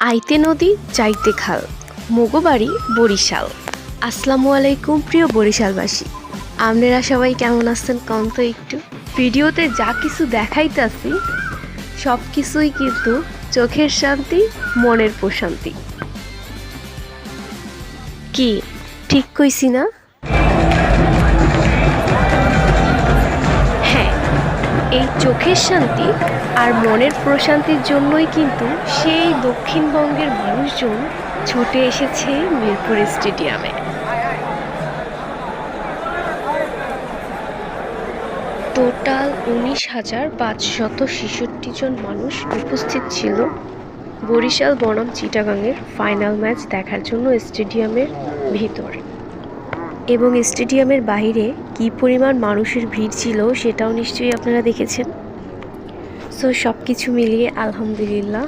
আইতে নদী, যাইতে খাল। মগবাড়ি বরিশাল। আসসালামু আলাইকুম, প্রিয় বরিশালবাসী। আপনারা সবাই কেমন আছেন? কম তো একটু। ভিডিওতে যা কিছু দেখাইতাছি, সব কিছুই কিন্তু চোখের শান্তি, মনের প্রশান্তি। কি? ঠিক কইছি না? এই চোখের শান্তি আর মনের প্রশান্তির জন্যই কিন্তু সেই দক্ষিণবঙ্গের মানুষজন ছুটে এসেছে মিরপুর স্টেডিয়ামে। টোটাল উনিশ হাজার পাঁচশত ছেষট্টি জন মানুষ উপস্থিত ছিল। বরিশাল, বনাম, চিটাগাংয়ের ফাইনাল ম্যাচ দেখার জন্য স্টেডিয়ামের ভিতরে। এবং স্টেডিয়ামের বাইরে কি পরিমাণ মানুষের ভিড় ছিল সেটাও নিশ্চয়ই আপনারা দেখেছেন। সো সব কিছু মিলিয়ে আলহামদুলিল্লাহ।